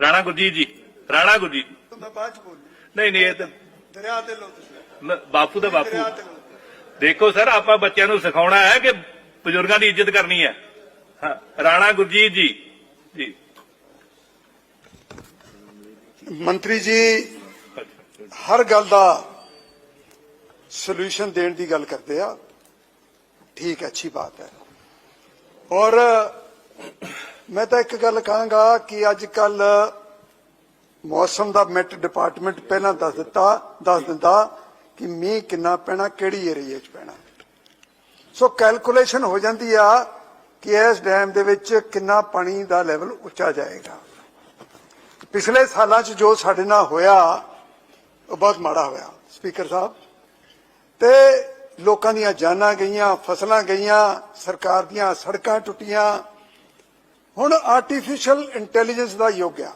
ਰਾਣਾ ਗੁਰਜੀਤ ਜੀ ਰਾਣਾ ਗੁਰਜੀਤ। ਮੈਂ ਬਾਅਦ ਚ ਬੋਲੂ। ਨਹੀਂ ਨਹੀਂ ਇਹ ਤਾਂ ਦਰਿਆ ਤੇ ਲੋ ਤੁਸੀਂ ਮ- ਬਾਪੂ ਦਾ ਬਾਪੂ। ਦਰਿਆ ਤੇ ਲੋ ਦੇਖੋ ਸਰ ਆਪਾਂ ਬੱਚਿਆਂ ਨੂੰ ਸਿਖਾਉਣਾ ਹੈ ਕਿ ਬਜ਼ੁਰਗਾਂ ਦੀ ਇੱਜ਼ਤ ਕਰਨੀ ਹੈ। ਹਾਂ ਰਾਣਾ ਗੁਰਜੀਤ ਜੀ। ਜੀ। ਮੰਤਰੀ ਜੀ ਹਰ ਗੱਲ ਦਾ ਸੋਲੂਸ਼ਨ ਦੇਣ ਦੀ ਗੱਲ ਕਰਦੇ ਆ। ਠੀਕ ਹੈ ਅੱਛੀ ਬਾਤ ਹੈ। ਔਰ ਮੈਂ ਤਾਂ ਇੱਕ ਗੱਲ ਕਹਾਂਗਾ ਕਿ ਅੱਜ ਕੱਲ ਮੌਸਮ ਦਾ ਮਿੱਟ ਡਿਪਾਰਟਮੈਂਟ ਪਹਿਲਾਂ ਦੱਸ ਦਿੱਤਾ, ਦੱਸ ਦਿੰਦਾ ਕਿ ਮੀਂਹ ਕਿੰਨਾ ਪੈਣਾ, ਕਿਹੜੀ ਏਰੀਏ 'ਚ ਪੈਣਾ। ਸੋ ਕੈਲਕੂਲੇਸ਼ਨ ਹੋ ਜਾਂਦੀ ਆ ਕਿ ਇਸ ਡੈਮ ਦੇ ਵਿੱਚ ਕਿੰਨਾ ਪਾਣੀ ਦਾ ਲੈਵਲ ਉੱਚਾ ਜਾਏਗਾ। ਪਿਛਲੇ ਸਾਲਾਂ 'ਚ ਜੋ ਸਾਡੇ ਨਾਲ ਹੋਇਆ, ਉਹ ਬਹੁਤ ਮਾੜਾ ਹੋਇਆ ਸਪੀਕਰ ਸਾਹਿਬ। ਤੇ ਲੋਕਾਂ ਦੀਆਂ ਜਾਨਾਂ ਗਈਆਂ, ਫਸਲਾਂ ਗਈਆਂ, ਸਰਕਾਰ ਦੀਆਂ ਸੜਕਾਂ ਟੁੱਟੀਆਂ ਹੁਣ ਆਰਟੀਫੀਸ਼ੀਅਲ ਇੰਟੈਲੀਜੈਂਸ ਦਾ ਯੁੱਗ ਆ।